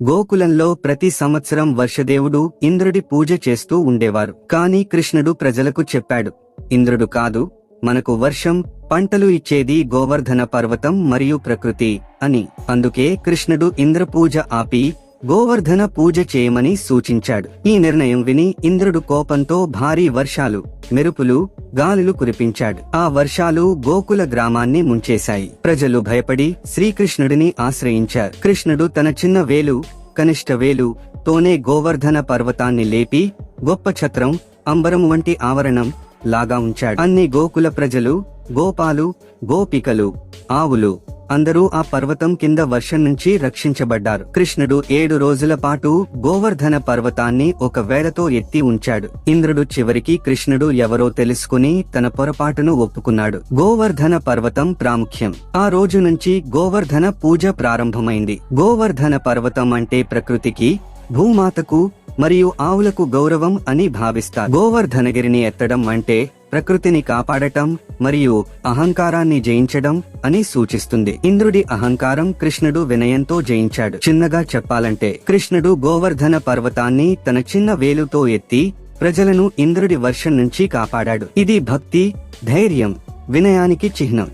గోకులంలో ప్రతి సంవత్సరం వర్షదేవుడు ఇంద్రుడి పూజ చేస్తూ ఉండేవారు. కానీ కృష్ణుడు ప్రజలకు చెప్పాడు ఇంద్రుడు కాదు మనకు వర్షం పంటలు ఇచ్చేది గోవర్ధన పర్వతం మరియు ప్రకృతి అని. అందుకే కృష్ణుడు ఇంద్రపూజ ఆపి గోవర్ధన పూజ చేయమని సూచించాడు. ఈ నిర్ణయం విని ఇంద్రుడు కోపంతో భారీ వర్షాలు మెరుపులు గాలులు కురిపించాడు. ఆ వర్షాలు గోకుల గ్రామాన్ని ముంచేశాయి. ప్రజలు భయపడి శ్రీకృష్ణుడిని ఆశ్రయించారు. కృష్ణుడు తన చిన్న వేలు కనిష్ట వేలు తోనే గోవర్ధన పర్వతాన్ని లేపి గొప్ప ఛత్రం అంబరం వంటి ఆవరణం లాగా ఉంచాడు. అన్ని గోకుల ప్రజలు గోపాలు గోపికలు ఆవులు అందరూ ఆ పర్వతం కింద వర్షం నుంచి రక్షించబడ్డారు. కృష్ణుడు ఏడు రోజుల పాటు గోవర్ధన పర్వతాన్ని ఒక వేలతో ఎత్తి ఉంచాడు. ఇంద్రుడు చివరికి కృష్ణుడు ఎవరో తెలుసుకుని తన పొరపాటును ఒప్పుకున్నాడు. గోవర్ధన పర్వతం ప్రాముఖ్యం. ఆ రోజు నుంచి గోవర్ధన పూజ ప్రారంభమైంది. గోవర్ధన పర్వతం అంటే ప్రకృతికి భూమాతకు మరియు ఆవులకు గౌరవం అని భావిస్తారు. గోవర్ధనగిరిని ఎత్తడం అంటే ప్రకృతిని కాపాడటం మరియు అహంకారాన్ని జయించడం అని సూచిస్తుంది. ఇంద్రుడి అహంకారం కృష్ణుడు వినయంతో జయించాడు. చిన్నగా చెప్పాలంటే కృష్ణుడు గోవర్ధన పర్వతాన్ని తన చిన్న వేలుతో ఎత్తి ప్రజలను ఇంద్రుడి వర్షం నుంచి కాపాడాడు. ఇది భక్తి ధైర్యం వినయానికి చిహ్నం.